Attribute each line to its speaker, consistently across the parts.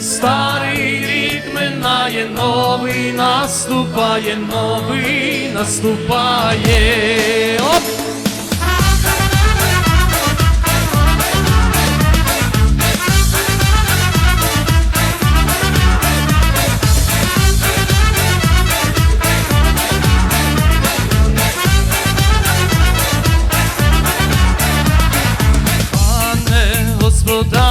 Speaker 1: Старий рік минає, новий наступає, новий наступає. Оп! Пане господарю,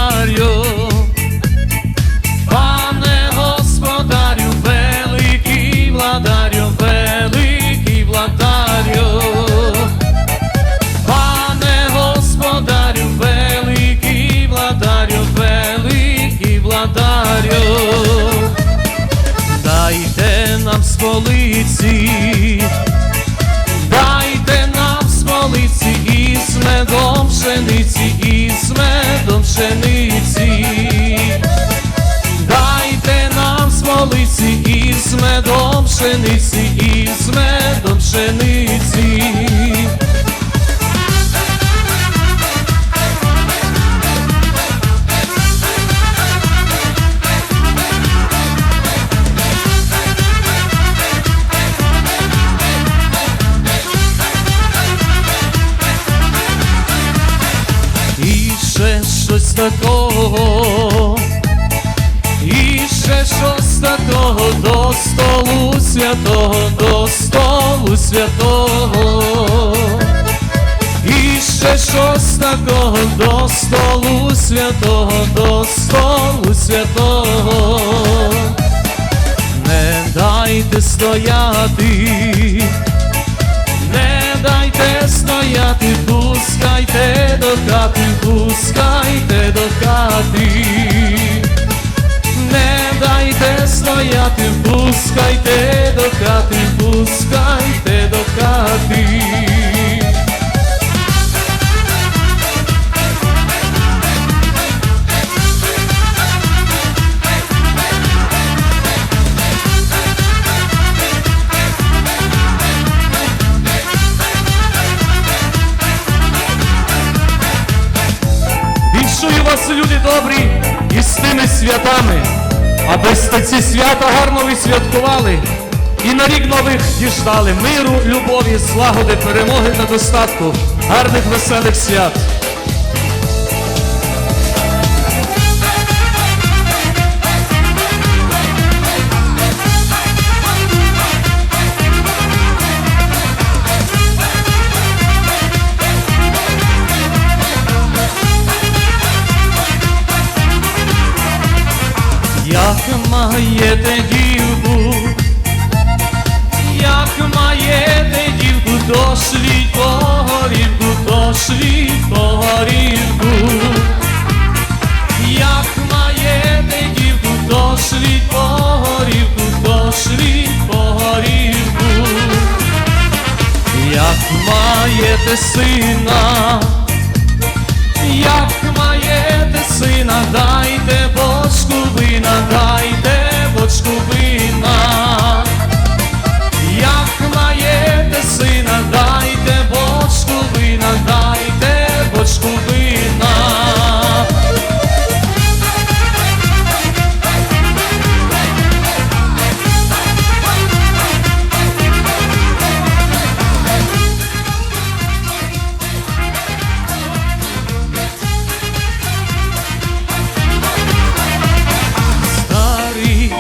Speaker 1: полиці із медом пшениці, із медом пшениці. Щось такого, і ще щось такого до столу святого, до столу святого, і ще щось такого до столу святого, до столу святого, не дайте стояти. Не дайте стояти, пускайте до хати, пускайте до хати. Віншую вас, люди добрі, із тими святами, аби ці свята гарно ви святкували і на рік нових діждали миру, любові, злагоди, перемоги та достатку, гарних веселих свят. Маєте дівку, як маєте дівку, дошліть по горівку, дошліть по горівку. Як маєте дівку, дошліть по горівку, дошліть по горівку. Як маєте сина,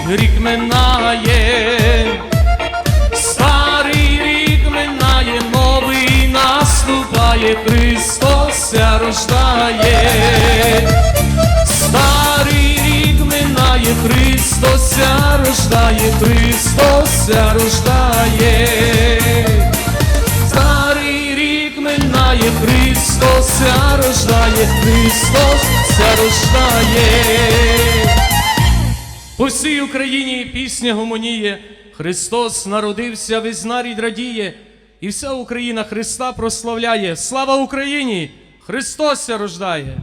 Speaker 1: рік минає, старий рік минає, новий наступає, Христос ся рождає. Старий рік минає, Христос ся рождає, Христос ся рождає. Старий рік минає, Христос ся рождає, Христос рождає. По всій Україні пісня гомоніє, Христос народився, весь радіє, і вся Україна Христа прославляє. Слава Україні! Христос рождає!